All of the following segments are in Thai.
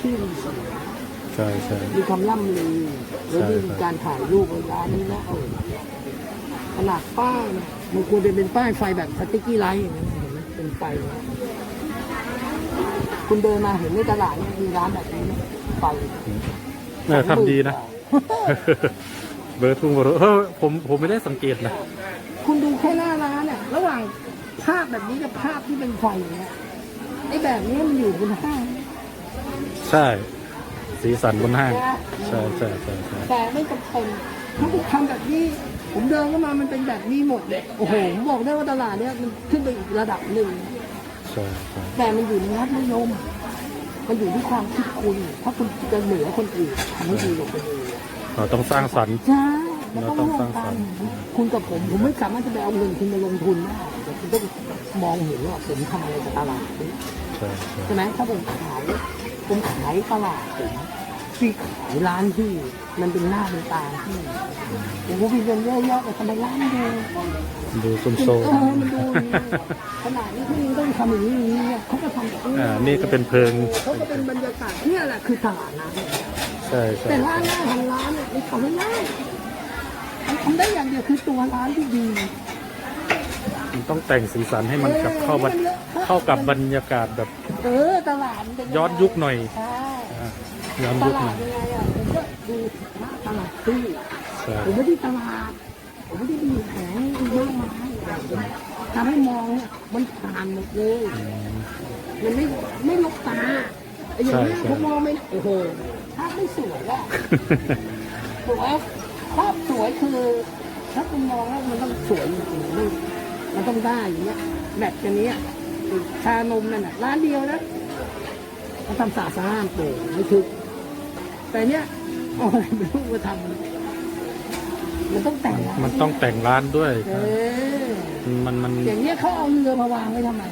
ชื่อมีเสียงใช่ใช่ มีความล่ำลือแล้วใช่มีครับการถ่ายรูปเวลานี้นะเออขนาดป้ายนะมันควรจะเป็นป้ายไฟแบบสติ๊กกี้ไลท์อย่างนั้นเห็นไหมเป็นไฟนะคุณเดินมาเห็นในตลาดเนี่ยมีร้านแบบนี้ไหมไฟเออทำดีนะ เบอร์ทุ่งเบอร์เออผมผมไม่ได้สังเกตนะ คุณดูแค่หน้าร้านเนี่ยระหว่างภาพแบบนี้กับภาพที่เป็นไฟเนี่ยไอ้แบบนี้มันอยู่บนห้าง ใช่ สีสันบนห้าง ใช่ใช่ใช่ใช่แต่ไม่จำเป็นถ้าคุณทำแบบนี้ ผมเดินเข้ามามันเป็นแบบนี้หมดเลยโอ้โหผมบอกได้ว่าตลาดเนี้ยมันขึ้นไปอีกระดับหนึ่งใช่ใช่แต่มันอยู่ในรัฐนิยม มันอยู่ที่ความคิดคุณถ้าคุณจะเหนือคนอื่นทำให้ดีกว่าคนอื่นเราต้องสร้างสรรค์ใช่มันเราต้องต้องร่วมสร้างสกัรนรค์คุณกับผมผมไม่สามารถจะไปเอาเงินคุณมาลงทุนได้แต่คุณต้องมองเห็นว่าผมทำอะไรกับตลาดนี้ใช่ใช่ใช่ไหมถ้าผมขาย ผมขายตลาดผมพี่ขายร้านที่มันเป็นหน้าเป็นตาที่โอ้โหพี่เงินเยอะๆแต่ทำไมร้านเดียวดูซุมเอโซอมันดูดีขนาดนี้เขายังต้องทำอย่างนี้อย่างนี้เนี่ยเขาก็ทำแบบนี้อ่านี่ก็เป็นเพลิง เขาก็เป็นบรรยากาศเนี่ยแหละคือตลาดนะใช่ใช่แต่ร้านหน้าทางร้านเนี่ยมันทำไม่ได้มันทำได้อย่างเดียวคือตัวร้านที่ดี มันต้องแต่งสีสันให้มันกับเข้าบัน เข้ากับบรรยากาศแบบเออตลาดมัเป็งไงย้อนยุคหน่อยใช่อ่าย้อนตยุคหลาน่อยดยังไงอะผมก็ดูหน้าทตลาดที่ใช่ผมไม่ได้ตลาดผมไม่ได้มีแผงมากมายทำให้มองเนี่ยมันผ่านหมดเลยอืม มันไม่ไม่ลกตาไอ้อย่างเงี้ยใช่ใช่ ผมมองไม่โอ้โหภาพไม่สวยอะสวยภาพสวยคือถ้าคุณมองแล้วมันต้องสวยจริงๆมันมันต้องได้อย่างเงี้ยแบบอย่างเนี้ย ชานมนั่นน่ะร้านเดียวนะเขาทำสะอาดสะอ้านโปร่งไม่ทึกแต่เนี้ยเอาอะไรไม่รู้มาทำมันต้องแต่งร้ามันต้องแต่งร้านด้วยเออมันมันอย่างเนี้ยเขาเอาเรือมาวางไว้ทำไม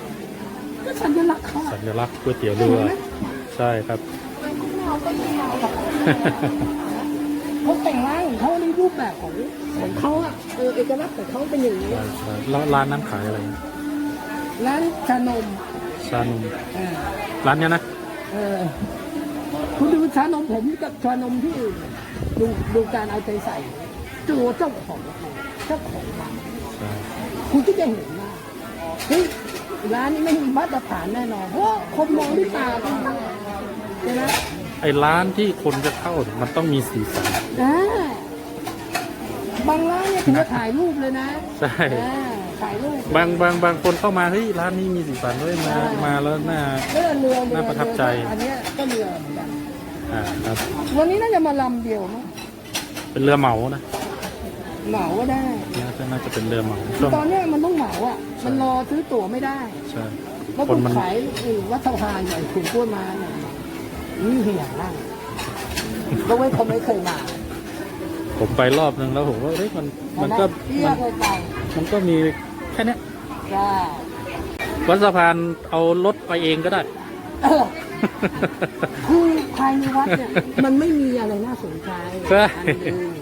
ก็สัญลักษณ์เขาอะสัญลักษณ์ก๋วยเตี๋ยวเรือใช่ครับเขาแต่งร้านของเขาในรูปแบบของของเขาอะเออเอกลักษณ์ของเขาเป็นอย่างนี้ใช่ใช่แล้วร้านนั้นขายอะไร ร้านชานมชานมเออร้านเนี้ยนะเออ คุณดูชานมผมกับชานมที่อื่นดูดูการเอาใจใส่ตัวเจ้าของเจ้าของร้านใช่คุณก็จะเห็นว่าเฮ้ยร้านนี้ไม่มีมาตรฐานแน่นอนเพราะคนมองด้วยตาใช่ไหมไอ้ร้านที่คนจะเข้ามันต้องมีสีสัน อ่าบางร้านเนี่ยถึงจะถ่ายรูปเลยนะใช่ อ่า ถ่ายรูปบางบางบางคนเข้ามาเฮ้ยร้านนี้มีสีสันด้วยมาใช่มาแล้วน่าเรือเรือเรือน่าประทับใจ อันเนี้ยก็เรือเหมือนกันอ่าครับวันนี้น่าจะมาลำเดียวมั้งเป็นเรือเหมานะเหมาก็ได้ น่าจะน่าจะเป็นเรือเหมาช่วงตอนเนี้ยมันต้องเหมาอะ มันรอซื้อตั๋วไม่ได้ใช่แล้วคคุนณมันขายอือวัดสะพานอย่างคุณพูดมาเนี่ยนี่เหี่ยนั่งแล้วเว้ยคนไม่เคยมา ผมไปรอบนึงแล้วผมว่าเฮ้ยมันมันก็เที่ยมัวนเคยไปมันก็มีแค่เนี้ยได้วัดสะพานเอารถไปเองก็ได้เออคือภายในวัดเนี่ยมันไม่มีอะไรน่าสนใจใช่อันหนึ่ง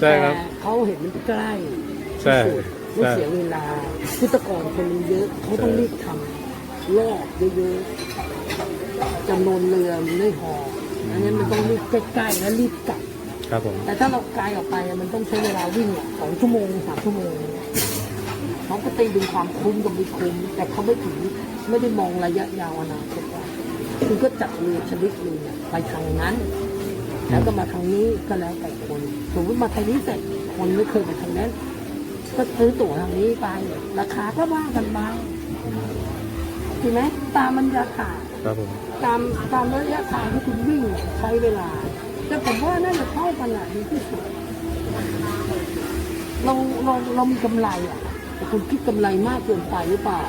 ใช่ครับแต่เขาเห็นมันใกล้ใช่ที่สุดไม่ใช่เสียเวลาพุทธกรคนมันเยอะเขาต้องรีบทำรอบเยอะๆจำนวนเรือมันไม่พออันนี้มันต้องรีบใกล้ๆแล้วรีบกลับ ครับผม แต่ถ้าเราไกลออกไปอะมันต้องใช้เวลาวิ่งอะสองชั่วโมงสามชั่วโมงเขาก็ตีดึงความคุ้มกับไม่คุ้มแต่เขาไม่ถึงไม่ได้มองระยะยาวอนาคตว่าคุณก็จับเรือชนิดหนึงอะไปทางนั้น แล้วก็มาทางนี้ก็แล้วแต่คนสมมติมาทางนี้เสร็จคนไม่เคยไปทางนั้น ก็ซื้อตั๋วทางนี้ไป ราคาก็ว่ากันไปใช่ไหมตามมันราคาครับผมตามตามระยะทางที่คุณวิ่งใช้เวลา แต่ผมว่าน่าจะเท่ากันแหละดีที่สุดเราเราเรามีกำไรอะแต่คุณคิดกำไรมากเกินไปหรือเปล่า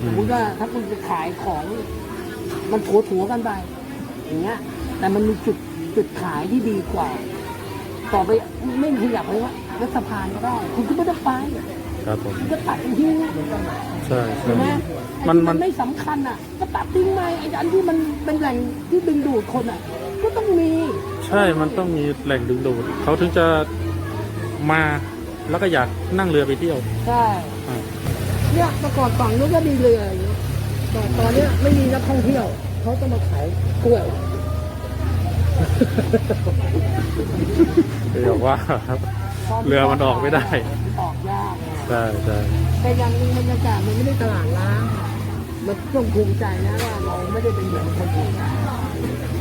อืสมมมติว่าถ้าคุณจะขายของ มันถัวถัวๆกันไปอย่างเงี้ย แต่มันมีจุดจุดขายที่ดีกว่า ต่อไปไม่ขยับเลยว่ารัฐสภานก็ได้ คุณก็ไม่ต้องไปครับผมคุณก็ตัดทิ้งใช่ใช่ไหมใช่มันมันไม่สำคัญอะ ก็ตัดทิ้งไปไอ้อันที่มันเป็นแหล่งที่ดึงดูดคนอะ ก็ต้องมีใช่มันต้องมีแหล่งดึงดูดเขาถึงจะมาแล้วก็อยากนั่งเรือไปเที่ยวใช่อ่าเนี่ยเมื่อก่อนฝั่งนู้นก็มีเรืออย่างเงี้ยแต่ตอนเนี้ยไม่มีนักท่องเที่ยวเขาต้องมาขายกล้วยเรียกว่าเรือมันออกไม่ได้ ออกยากไง ใช่ใช่แต่อย่างหนึงบรรยากาศมันไม่ได้ตลาดล้าง มันต้องภูมิใจนะว่าเราไม่ได้เป็นเหมือนคนอื่นเพ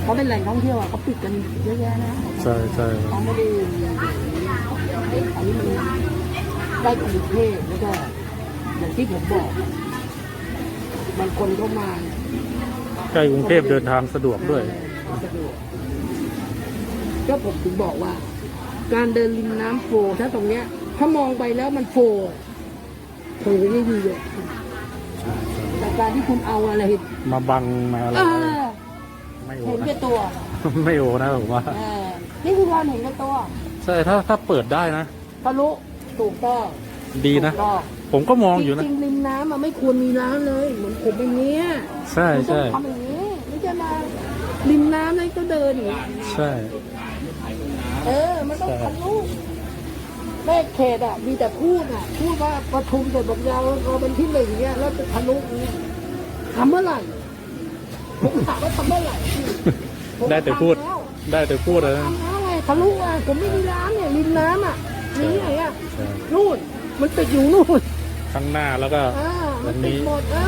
ราะเป็นแหล่งท่องเที่ยวอะเขาปิดกันเยอะแยะนะใช่ใช่เขาไม่ได้อันนี้มันได้กรุงเทพแล้วก็อย่างที่ผมบอกบางคนเข้ามาใกล้กรุงเทพเดินทางสะดวกด้วยสะดวกก็ผมถึงบอกว่า การเดินริมน้ำโฟถ้าตรงเนี้ย ถ้ามองไปแล้วมันโฟโฟไม่ดีเลยแต่การที่คุณเอาอะไรมาบังมาอะไร เออไม่โอเห็นนะแก่ตัวไม่โอนะผมว่า เออนี่คือการเห็นแก่ตัวใช่ถ้าถ้าเปิดได้นะ ทะลุถูกต้องดีนะ ถูกต้องผมก็มองอยู่จนะริงๆริมน้ำมันไม่ควรมีร้านเลย เหมือนผมอย่างเงี้ยใช่คุณต้อใช่งทำอย่างนี้ไม่ใช่มาริมน้ำแล้วก็เดินอย่างนี้ใช่ เออ มันต้องทะลุแม่เขตอะ มีแต่พูดอะ พูดว่าประทุมเสร็จบอกยาวเราเป็นที่หนึ่งเนี้ยแล้วจะทะลุอย่างนี้ทำเมื่อไหร่ ผมถามว่าทำเมื่อไหร่ผมได้แต่พูด ทำแล้วได้แต่พูดเลยนะทำแล้วไงทะลุอะผมไม่มีร้านเนี่ยริมน้ำอะมีที่ไหนอะใช่นู่น มันติดอยู่นู่นข้างหน้าแล้วก็ อ่ามันวันนี้ติดหมดอ่า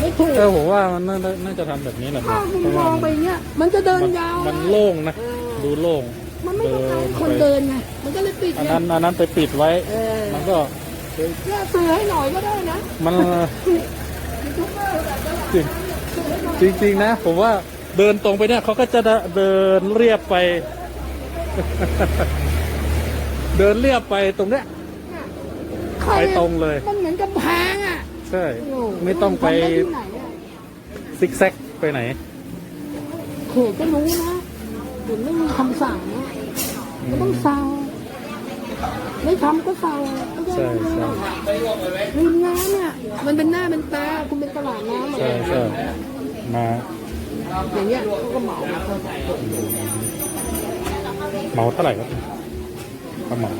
ไม่ถูกเออผมว่ามันน่าน่าจะทำแบบนี้แหละถ้าคุณเพราะมว่าองไปมันเนี้ยมันจะเดินมันยาวมันนะโล่งนะ เออดูโล่ง มันไม่ต้องการคนเดินไงมันก็เลยปิดอันไงนั้นอันนั้นไปปิดไว้ เออมันก็แก้ซื้อให้หน่อยก็ได้นะมัน ยูทูบเบอร์แบบนั้นจริง จริงๆนะ ผมว่าเดินตรงไปเนี่ยเขาก็จะเดินเรียบไป เดินเรียบไปตรงเนี้ยใครไปตรงเลย มันเหมือนกับแพงอะ ใช่โอ้ไม่ต้องไปทำด้ที่ไหนอะซิกแซกไปไหน เขตก็รู้นะเดี๋ยวไม่มีคำสั่งนะก็ต้องสั่งไม่ทำก็สั่งไม่ใช่ใช่ริมน้ำเนี่ยมันเป็นหน้าเป็นตาคุณเป็นตลาดน้ำอะใช่ใช่ มาอย่างเงี้ยเขาก็เหมามาเท่าไหร่เหมาเท่าไหร่ครับก็เหมา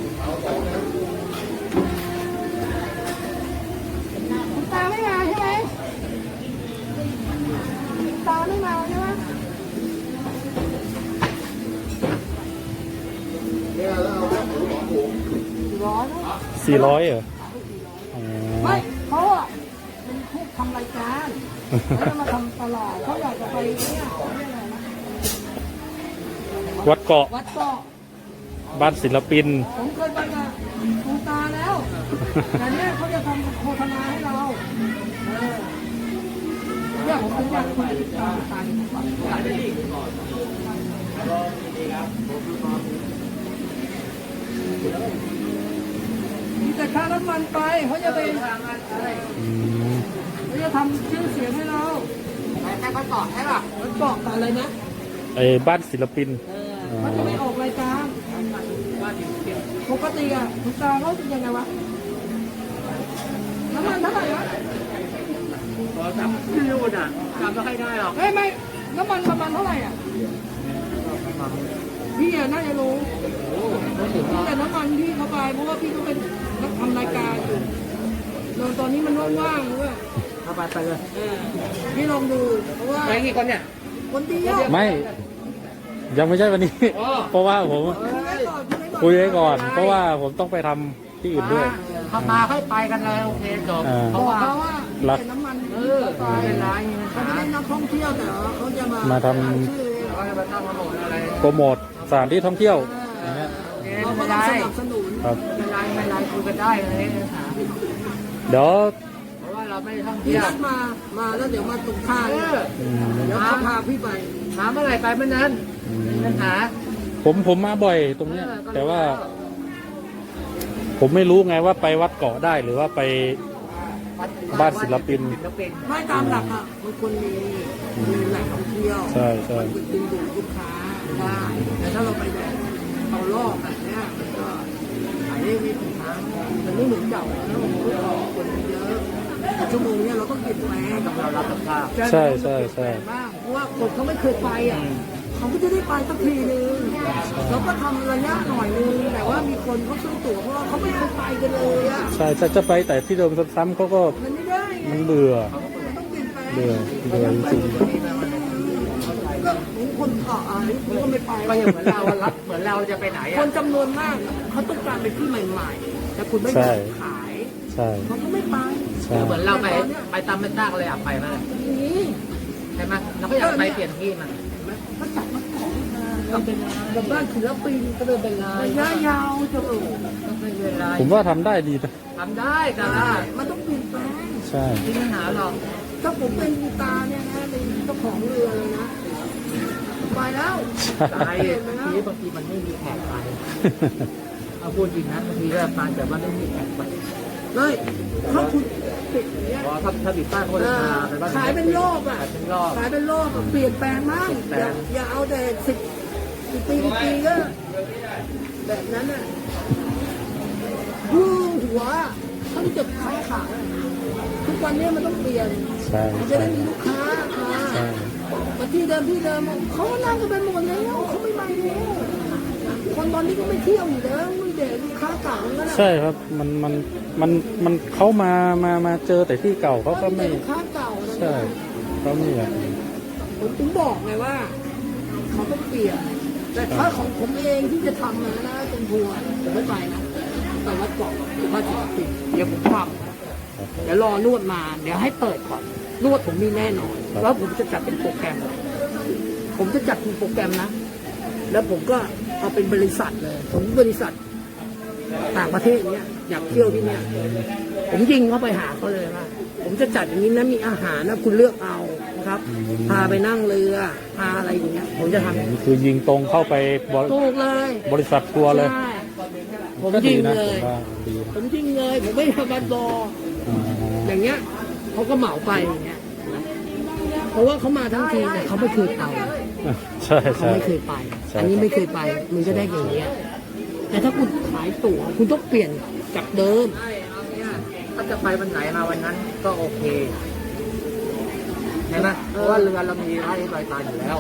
คุณตาไม่มาใช่ไหมคุณตาไม่มาใช่ไหมร้อนนะสี่ร้อยเหรออ๋อไม่เขาอะเป็นผู้ทำรายการแล้วจะมาทำตลาดเขาอยากจะไปเนี่ยเขาเรียกอะไรนะ วัดเกาะวัดเกาะบ้านศิลปิน ผมเคยไปกับคุณตาแล้วแต่เนี่ยเขาจะทำโฆษณาให้เราเออเนี่ยผมถึงอยากคุยกับตาตามีแต่ค่าน้ำมันไปเขาจะไปอืมเขาจะทำชื่อเสียงให้เราแค่วัดเกาะใช่ป่ะวัดเกาะกับอะไรนะไอ้บ้านศิลปินเขาจะไม่ออกรายการปกติอะคุณตาเขาเป็นยังไงวะน้ำมันเท่าไหร่วะไม่รู้อะจำไม่ค่อยได้หรอกเฮ้ยไม่น้ำมันประมาณเท่าไหร่อะพี่อะน่าจะรู้พี่แต่น้ำมันพี่เขาไปเพราะว่าพี่ก็เป็นนักทำรายการอยู่แล้วตอนนี้มันว่างๆด้วยเอาไปไปเลยเออพี่ลองดูเพราะว่าไปกี่คนเนี่ยคนเดียวไม่ ยังไม่ใช่วันนี้อ๋อเพราะว่าผมคุยไว้ก่อนคุยไว้ก่อน เพราะว่าผมต้องไปทำที่อื่นด้วยเขามาค่อยไปกันเลยโอเคจบอ่า เพบอราะกว่าเขาว่าพี่เป็นน้ำมันเออไม่เป็นไรมีปัญเขาหาไม่ได้นักท่องเที่ยวแต่ว่าเขาจะมามาทำขยชื่อเขาจะมาตั้งมาหมดอะไรโปรโมทสถานที่ท่องเที่ยวอย่างเงี้ยโอเคเราไม่ก็เป็นต้อไรงสนับสนุนครับ ไม่เป็นไรไม่เป็นไรคุยกันได้เลยปัญหาเดี๋ยวเพราะว่าเราไม่ได้ท่องพี่เที่ยวนัดมามาแล้วเดี๋ยวมาตรงท่าเอเนี่ยออืมเดี๋ยวเขาพาพี่ไปถามเมื่อไหร่ไปเมื่อนั้น ไม่มีปัญหาผมผมมาบ่อยตรงเนี้ย แต่ว่า ผมไม่รู้ไงว่าไปวัดเกาะได้หรือว่าไปบ้านศิลปินศิลปิน ไม่ตามหลักอะมันควรมีมีแหล่งท่องเที่ยวใช่ใช่มันดึงดูดลูกค้าได้แต่ถ้าเราไปแบบเอารอบแบบเนี้ยมันก็ขายได้ไม่ถึงทางมันไม่เหมือนเก่าแล้วเมื่อก่อนคนเยอะแต่ชั่วโมงเนี้ยเราต้องเปลี่ยนแปลงต้องเรารับสภาพใช่ใช่ใช่บ้างเพราะว่าคนเขาไม่เคยไปอะ เขาก็จะได้ไปสักทีนึงเราก็ทำระยะหน่อยนึงแต่ว่ามีคนเขาซื้อตั๋วเพราะว่าเขาไม่เคยไปกันเลยอะใช่จะจะไปแต่ที่เดิมซ้ำๆเขาก็มันไม่ได้ไงมันเบื่อ มันต้องเปลี่ยนแปลงเบื่อเบื่อจริงก็ของคนเกาะอะไรผมก็ไม่ไปก็ยังเหมือนเราอะรับเหมือนเราจะไปไหนคอะนจำนวนมากเขาต้องการไปที่ใหม่ๆแต่คุณไม่ยอมขายๆใช่เขาก็ไม่ไปใช่เหมือนเราไปไปตามไม่ตั้งเลยอยากไปมาอย่างนี้ ใช่ไหมเราก็อยากไปเปลี่ยนที่มัน กับกับบ้านศิลปินก็เลยเป็นระยะยาวจะโอ้ไม่เป็นไรผมว่าทำได้ดีนะทำได้แต่ว่ามันต้องเปลี่ยนแปลงใช่ มีปัญหาหรอกถ้าผมเป็นตาเนี่ยนะเป็นเจ้าของเรือเลยนะไปแล้วตายทีบางทีมันไม่มีแขกไปเอาพูดจริงนะบางทีก็มาแต่ว่าไม่มีแขกไปเลยถ้าคุณปิดอย่างเงี้ยเพราะถ้าถ้าติดป้ายโฆษเอณาอไปบ้านขายเป็นรอบอะขายเป็นรอบขายเป็นรอบอะเปลี่ยนแปลงมากเปลี่อยนย่าแปลงอย่าเอาแต่สิบ สิบปีกี่ปีก็แบบนั้นอะหูหัวต้องเจ็บขายขาทุกวันนี้มันต้องเปลี่ยนใช่มันจะใช่ได้มีลูกค้ามาใช่มาที่เดิมที่เดิมเขานั่งกันไปหมดแล้วเขาไม่มาแล้วคนตอนนี้ก็ไม่เที่ยวอยู่แล้วไม่เด็กลูกค้าเก่าแล้วนะใช่ครับมันมันมันมันเขามามามาเจอแต่ที่เก่าเขาก็ไม่ลูกค้าเก่านะใช่เขาไม่อยากผมถึงบอกไงว่าเขาต้องเปลี่ยน แต่ถ้าของผมเองที่จะทำนะนะเป็นทัวผมไม่ไปนะแต่ว่าเกาะว่าจะปิดเดี๋ยวผมทำเดี๋ยวรอนวดมา เดี๋ยวให้เปิดก่อนนวดผมมีแน่นอนแล้วผมจะจัดเป็นโปรแกรม ผมจะจัดเป็นโปรแกรมนะ แล้วผมก็เอาเป็นบริษัทเลยผมบริษัทต่างประเทศเนี้ยอยากเที่ยวที่เนี้ยผมยิงเข้าไปหาเขาเลยว่าผมจะจัดอย่างนี้นะมีอาหารนะคุณเลือกเอา ครับ พาไปนั่งเรือ พาอะไรอย่างเงี้ย ผมจะทำอย่างนี้คือยิงตรงเข้าไปบริถูกเลยบริษัททัวร์เลยใช่ผมก็ยิดีงนะเลผมยว่าดีนะผมยิงเลย ผมไม่ทำบัตรบออ๋ออย่างเงี้ยเขาก็เหมาไปอย่างเงี้ยเพราะว่าเขามาทั้งทีแต่เขาไม่เคยไปใช่เขาใช่ ไม่เคยไป ใช่ อันนี้ไม่เคยไปมันจะได้อย่างเงี้ยแต่ถ้าคุณขายตั๋วคุณต้องเปลี่ยนจากเดิมใช่เอาเนี่ยถ้าจะไปวันไหนมาวันนั้นก็โอเค เห็นไหมเพราะว่าเรือเรามีไล่ลอยตายอยู่แล้ว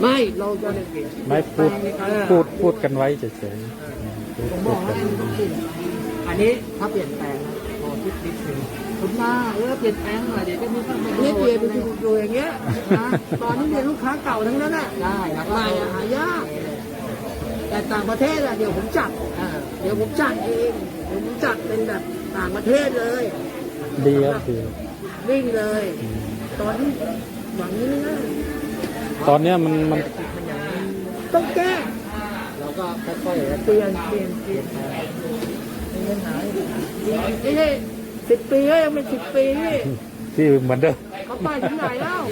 ไม่เราจะก็เลยเปลี่ยนไม่พูดพูดพูดกันไว้เฉยๆพูดผมบพูอดกกัว่านคุณต้องเปลี่ยนอันนี้ถ้าเปลี่ยนแปลงนะพอคิดนิดนึงคุณมาเออเปลี่ยนแปลงหน่อยเดี๋ยวจะมีข้ามาเรียกเรียนไปดูดูอย่างเงี้ยนะตอนนี้เรียนลูกค้าเก่าทั้งนั้นน่ะได้นะไม่อะหายากแต่ต่างประเทศอะเดี๋ยวผมจัดอ่าเดี๋ยวผมจัดเองเดี๋ยวผมจัดเป็นแบบต่างประเทศเลย ดีครับดีวิ่งเลย ตอนนี้หวังนี้ไม่ได้ตอนเนี้ยมันมันมันอย่างนี้ต้องแก้เราก็ค่อยๆเปลี่ยนเปลี่ยนเปลี่ยนแปลงมีเงื่อนไขไม่ใช่สิบปีก็ยังเป็นสิบปีที่เหมือนเดิมเขาไปถึงไหนแล้ว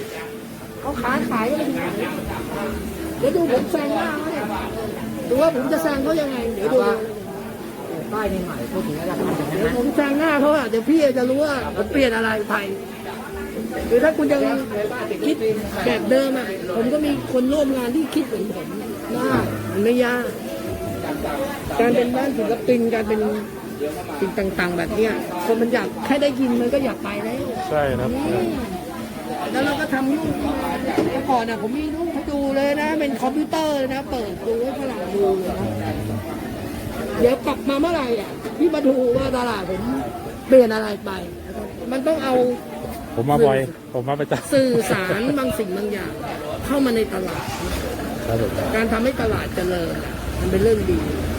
เขาขายขายกันถึงไหนเดี๋ยวดูผมแซงหน้าเขาเนี่ยดูว่าผมจะแซงเขายังไงเดี๋ยวดูป้ายนี้ใหม่พูดถึงอะไรทำอย่างนั้นเดี๋ยวนะผมแซงหน้าเขาอะเดี๋ยวพี่จะรู้ว่าผมเปลี่ยนอะไรไป หรือถ้าคุณยังคิดแบบเดิมอะผมก็มีคนร่วมงานที่คิดเหมือนผมได้มันไม่ยาก การเป็นบ้านศิลปินการเป็นสิ่งต่างๆ แบบเนี้ยคนมันอยากแค่ได้ยินมันก็อยากไปแล้ว ใช่ครับอืมแล้วเราก็ทำรูปมาเมื่อก่อนอะผมมีรูปให้ดูเลยนะ เป็นคอมพิวเตอร์เลยนะ เปิดดูให้ฝรั่งดูเลยนะเดี๋ยวกลับมาเมื่อไหร่อะพี่มาดูว่าตลาดผมเปลี่ยนอะไรไป มันต้องเอา ผมมาบ่อย ผมมาประจำสื่อสารบางสิ่งบางอย่าง เข้ามาในตลาด ครับผม การทำให้ตลาดเจริญมันเป็นเรื่องดีค